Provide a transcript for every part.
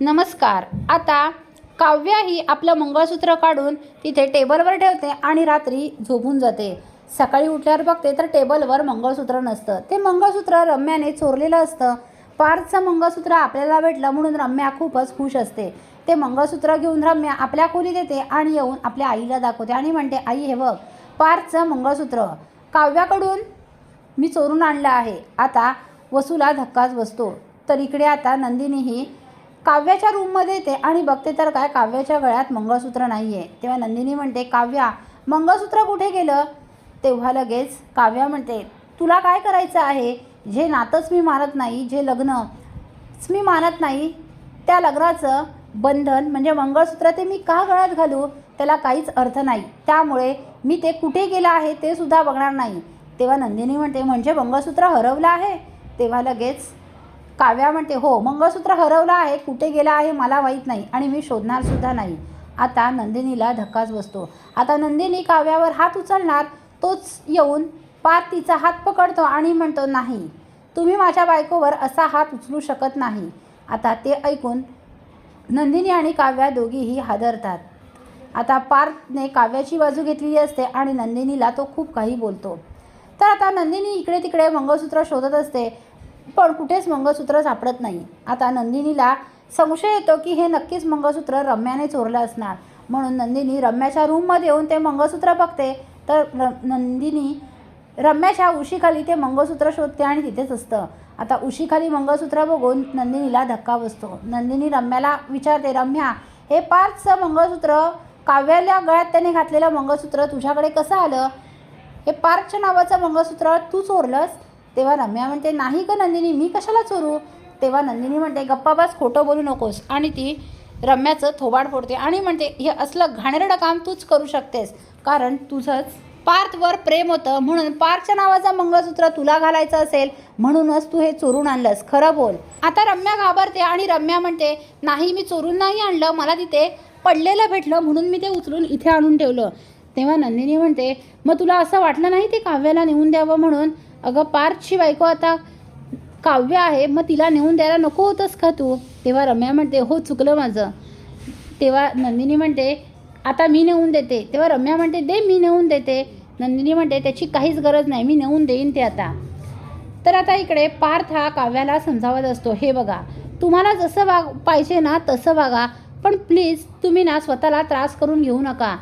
नमस्कार. आता काव्या ही आपलं मंगळसूत्र काढून तिथे टेबलवर ठेवते आणि रात्री झोपून जाते. सकाळी उठल्यावर बघते तर टेबलवर मंगळसूत्र नसतं. ते मंगळसूत्र रम्याने चोरलेलं असतं. पार्थचं मंगळसूत्र आपल्याला भेटलं म्हणून रम्या खूपच खुश असते. ते मंगळसूत्र घेऊन रम्या आपल्या खोलीत येते आणि येऊन आपल्या आईला दाखवते आणि म्हणते आई हे बघ पार्थचं मंगळसूत्र. काव्याकडून मी चोरून आणलं आहे. आता वसूला धक्काच बसतो. तर इकडे आता नंदिनीही काव्याच्या रूममध्ये येते आणि बघते तर काय काव्याच्या गळ्यात मंगळसूत्र नाही आहे तेव्हा नंदिनी म्हणते काव्या मंगळसूत्र कुठे गेलं? तेव्हा लगेच काव्या म्हणते तुला काय करायचं आहे? जे नातंच मी मानत नाही जे लग्नच मी मानत नाही त्या लग्नाचं बंधन म्हणजे मंगळसूत्र ते मी का गळ्यात घालू? त्याला काहीच अर्थ नाही. त्यामुळे मी ते कुठे गेलं आहे ते सुद्धा बघणार नाही. तेव्हा नंदिनी म्हणते म्हणजे मंगळसूत्र हरवलं आहे? तेव्हा लगेच काव्या म्हणते हो मंगळसूत्र हरवलं आहे कुठे गेलं आहे मला माहीत नाही आणि मी शोधणार सुद्धा नाही. आता नंदिनीला धक्काच बसतो. आता नंदिनी काव्यावर हात उचलणार तोच येऊन पार तिचा हात पकडतो आणि म्हणतो नाही तुम्ही माझ्या बायकोवर असा हात उचलू शकत नाही. आता ते ऐकून नंदिनी आणि काव्या दोघीही हादरतात. आता पार्थने काव्याची बाजू घेतलेली असते आणि नंदिनीला तो खूप काही बोलतो. तर आता नंदिनी इकडे तिकडे मंगळसूत्र शोधत असते. पण कुठेच मंगळसूत्र सापडत नाही. आता नंदिनीला संशय येतो की हे नक्कीच मंगळसूत्र रम्याने चोरलं असणार. म्हणून नंदिनी रम्याच्या रूममध्ये येऊन ते मंगळसूत्र बघते. तर र नंदिनी रम्याच्या उशीखाली ते मंगळसूत्र शोधते आणि तिथेच असतं. आता उशीखाली मंगळसूत्र बघून नंदिनीला धक्का बसतो. नंदिनी रम्याला विचारते रम्या हे पाच मंगळसूत्र काव्याला गळ्यात त्याने घातलेलं मंगळसूत्र तुझ्याकडे कसं आलं? हे पार्कच्या नावाचं मंगळसूत्र तू चोरलंस? तेव्हा रम्या म्हणते नाही का नंदिनी मी कशाला चोरू? तेव्हा नंदिनी म्हणते गप्पा बस खोटं बोलू नकोस. आणि ती रम्याचं थोबाड फोडते आणि म्हणते हे असलं घाणेरडं काम तूच करू शकतेस कारण तुझंच पार्थवर प्रेम होतं म्हणून पार्थच्या नावाचा मंगळसूत्र तुला घालायचं असेल म्हणूनच तू हे चोरून आणलंस खरं बोल. आता रम्या घाबरते आणि रम्या म्हणते नाही मी चोरून नाही आणलं मला तिथे पडलेलं भेटलं म्हणून मी ते उचलून इथे आणून ठेवलं. तेव्हा नंदिनी म्हणते मग तुला असं वाटलं नाही ते काव्याला नेऊन द्यावं म्हणून? अगं पार्थची बायको आता काव्य आहे मग तिला नेऊन द्यायला नको होतंस का तू? तेव्हा रम्या म्हणते हो चुकलं माझं. तेव्हा नंदिनी म्हणते आता मी नेऊन देते. तेव्हा रम्या म्हणते दे मी नेऊन देते. नंदिनी म्हणते त्याची काहीच गरज नाही मी नेऊन देईन ते आता. तर आता इकडे पार्थ हा काव्याला समजावत असतो हे बघा तुम्हाला जसं वाग पाहिजे ना तसं वागा पण प्लीज तुम्ही ना स्वतःला त्रास करून घेऊ नका.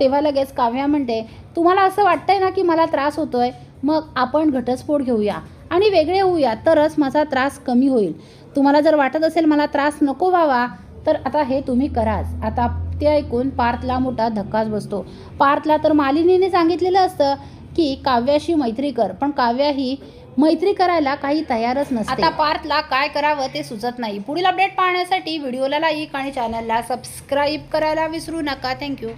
तेव्हा लगेच काव्या म्हणते तुम्हाला असं वाटतंय ना की मला त्रास होतोय? मग आपण घटस्फोट घेऊया आणि वेगळे होऊया तरच माझा त्रास कमी होईल. तुम्हाला जर वाटत असेल मला त्रास नको व्हावा तर आता हे तुम्ही कराच. आता ते ऐकून पार्थला मोठा धक्काच बसतो. पार्थला तर मालिनीने सांगितलेलं असतं की काव्याशी मैत्री कर पण काव्या ही मैत्री करायला काही तयारच नसते. आता पार्थला काय करावं ते सुचत नाही. पुढील अपडेट पाहण्यासाठी व्हिडिओला लाईक आणि चॅनलला सबस्क्राईब करायला विसरू नका. थँक्यू